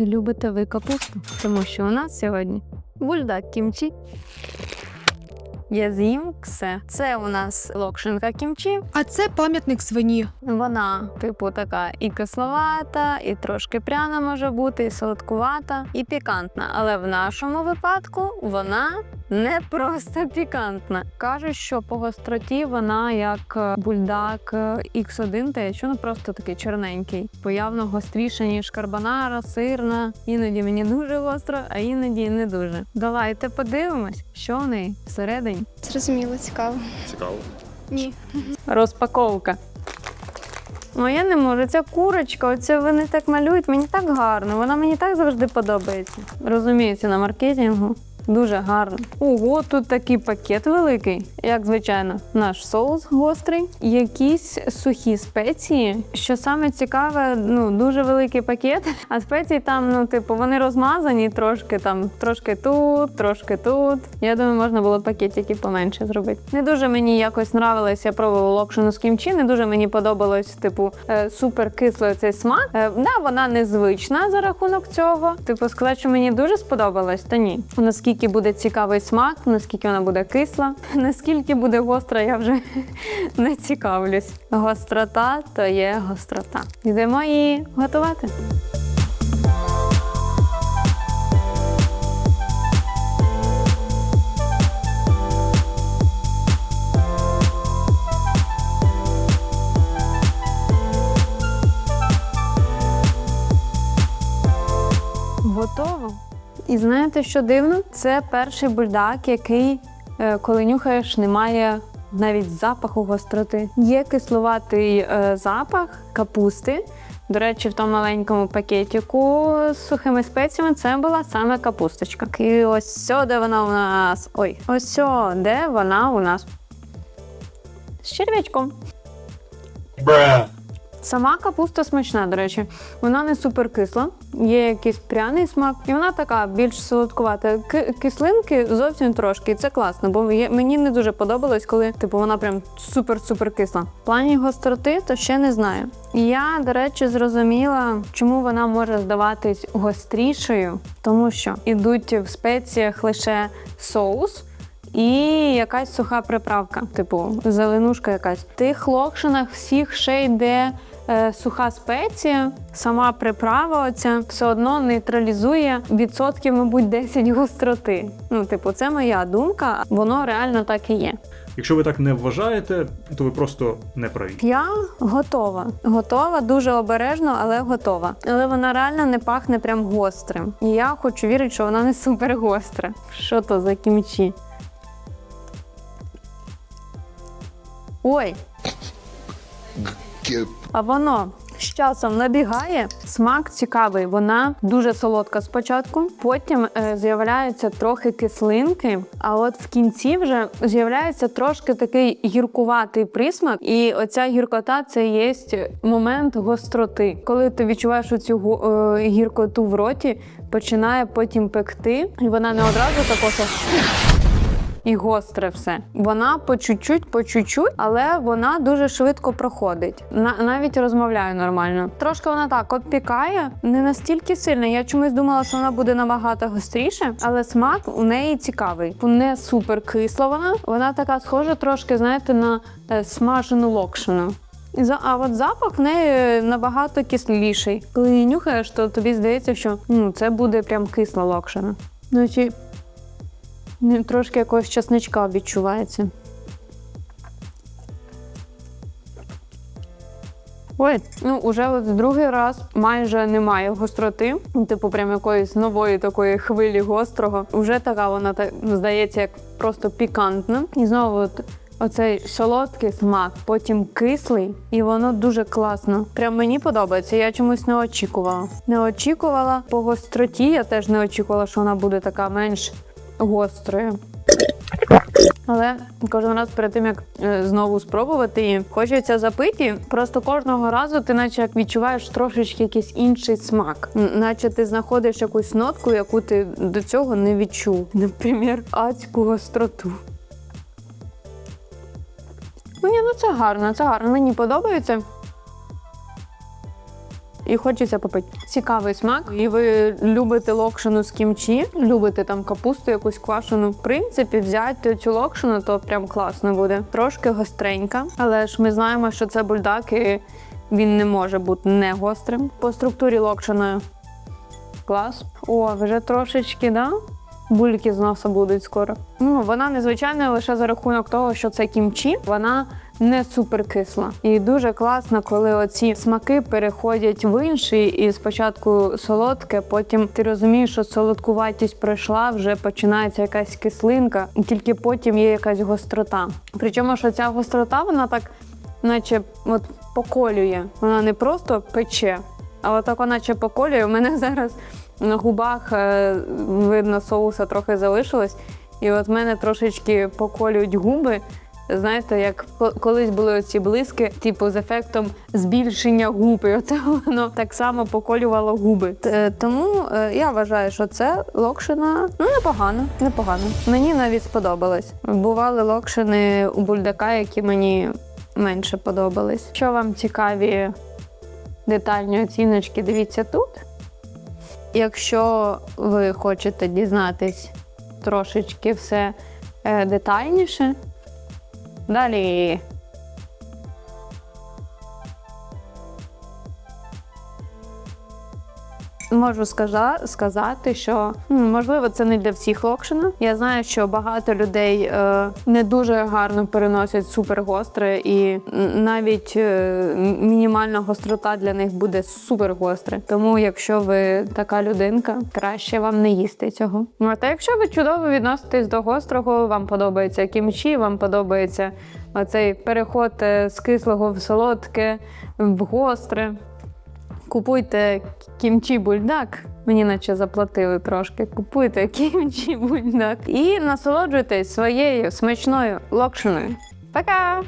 Чи любите ви капусту? Тому що у нас сьогодні бульдак кімчі. Я з'їм все. Це у нас локшинка кімчі. А це пам'ятник свині. Вона, типу, така і кисловата, і трошки пряна може бути, і солодкувата, і пікантна. Але в нашому випадку вона не просто пікантна. Кажуть, що по гостроті вона як е, бульдак X1, та що ну просто такий чорненький. Появно гостріша, ніж карбонара, сирна. Іноді мені дуже гостро, а іноді не дуже. Давайте подивимось, що в неї всередині. Зрозуміло, цікаво. Цікаво. Ні. Розпаковка. Ну, я не можу. Ця курочка, оце вони так малюють, мені так гарно. Вона мені так завжди подобається. Розуміється, на маркетингу. Дуже гарно. Ого, тут такий пакет великий, як звичайно, наш соус гострий, якісь сухі спеції. Що саме цікаве, ну дуже великий пакет, а спеції там, ну, типу, вони розмазані трошки там, трошки тут, трошки тут. Я думаю, можна було пакетики поменше зробити. Не дуже мені якось нравилось, я пробувала локшину з кімчі, не дуже мені подобалось, типу, е, супер кислий цей смак. Е, да, вона незвична за рахунок цього. Типу, сказати, що мені дуже сподобалось, та ні. Наскільки буде цікавий смак, наскільки вона буде кисла, наскільки буде гостра, я вже не цікавлюсь. Гострота то є гострота. Йдемо її готувати. І знаєте, що дивно? Це перший бульдак, який, е, коли нюхаєш, немає навіть запаху гостроти. Є кисловатий е, запах капусти. До речі, в тому маленькому пакетику з сухими спеціями це була саме капусточка. І ось де вона у нас. Ой, ось де вона у нас. З черв'ячком. Бре. Сама капуста смачна, до речі. Вона не супер кисла, є якийсь пряний смак, і вона така більш солодкувата. Ки- кислинки зовсім трошки, і це класно, бо мені не дуже подобалось, коли типу вона прям супер-супер кисла. В плані гостроти, то ще не знаю. Я, до речі, зрозуміла, чому вона може здаватись гострішою, тому що ідуть в спеціях лише соус. І якась суха приправка, типу зеленушка якась. В тих локшинах всіх ще йде е, суха спеція, сама приправа оця все одно нейтралізує відсотків, мабуть, 10 гостроти. Ну, типу, це моя думка, воно реально так і є. Якщо ви так не вважаєте, то ви просто не праві. Я готова. Готова, дуже обережно, але готова. Але вона реально не пахне прям гострим. І я хочу вірити, що вона не супер гостра. Що то за кімчі? Ой, а воно з часом набігає. Смак цікавий. Вона дуже солодка спочатку, потім е, з'являються трохи кислинки. А от в кінці вже з'являється трошки такий гіркуватий присмак. І оця гіркота це є момент гостроти. Коли ти відчуваєш оцю е, гіркоту в роті, починає потім пекти, і вона не одразу тако, що і гостре все. Вона по чуть-чуть, по чуть-чуть, але вона дуже швидко проходить. На, навіть розмовляю нормально. Трошки вона так обпікає, не настільки сильно. Я чомусь думала, що вона буде набагато гостріше, але смак у неї цікавий. Не супер кисла вона. Вона така схожа трошки, знаєте, на е, смажену локшину. А от запах в неї набагато кисліший. Коли її нюхаєш, то тобі здається, що ну, це буде прям кисла локшина. Ну, чи Трошки якогось часничка відчувається. Ой, ну уже от другий раз майже немає гостроти. Ну, Типу, прям якоїсь нової такої хвилі гострого. Уже така вона так здається, як просто пікантна. І знову от оцей солодкий смак, потім кислий, і воно дуже класно. Прям мені подобається. Я чомусь не очікувала. Не очікувала по гостроті. Я теж не очікувала, що вона буде така менш гострою. Але кожен раз перед тим як е, знову спробувати її, хочеться запити. Просто кожного разу ти, наче як відчуваєш трошечки якийсь інший смак, наче ти знаходиш якусь нотку, яку ти до цього не відчув. Наприклад, адську гостроту. Ні, ну це гарно, це гарно. Мені подобається. І хочеться попити. Цікавий смак. І ви любите локшину з кімчі, любите там капусту якусь квашену. В принципі, взяти цю локшину, то прям класно буде. Трошки гостренька, але ж ми знаємо, що це бульдак, і він не може бути не гострим. По структурі локшиною клас. О, вже трошечки, да? Бульки з носа будуть скоро. Ну, вона незвичайна лише за рахунок того, що це кімчі. Вона не суперкисла. І дуже класно, коли оці смаки переходять в інші, і спочатку солодке, потім ти розумієш, що солодкуватість пройшла, вже починається якась кислинка, тільки потім є якась гострота. Причому, що ця гострота, вона так, наче от поколює. Вона не просто пече, а отак вона наче поколює. У мене зараз на губах е, видно соуса трохи залишилось. І от мене трошечки поколюють губи. Знаєте, як колись були оці блиски, типу з ефектом збільшення губ. І оце воно так само поколювало губи. Тому е, я вважаю, що це локшина ну непогано, непогано. Мені навіть сподобалось. Бували локшини у бульдака, які мені менше подобались. Що вам цікаві детальні оціночки, дивіться тут. Якщо ви хочете дізнатись трошечки все е, детальніше, далі. Можу сказати, що можливо це не для всіх локшина. Я знаю, що багато людей е, не дуже гарно переносять супергостре, і навіть е, мінімальна гострота для них буде супергостре. Тому, якщо ви така людинка, краще вам не їсти цього. Ну а та якщо ви чудово відноситесь до гострого, вам подобається кімчі, вам подобається оцей переход е, з кислого в солодке, в гостре. Купуйте кімчі бульдак. Мені наче заплатили трошки. Купуйте кімчі бульдак і насолоджуйтесь своєю смачною локшиною. Пока!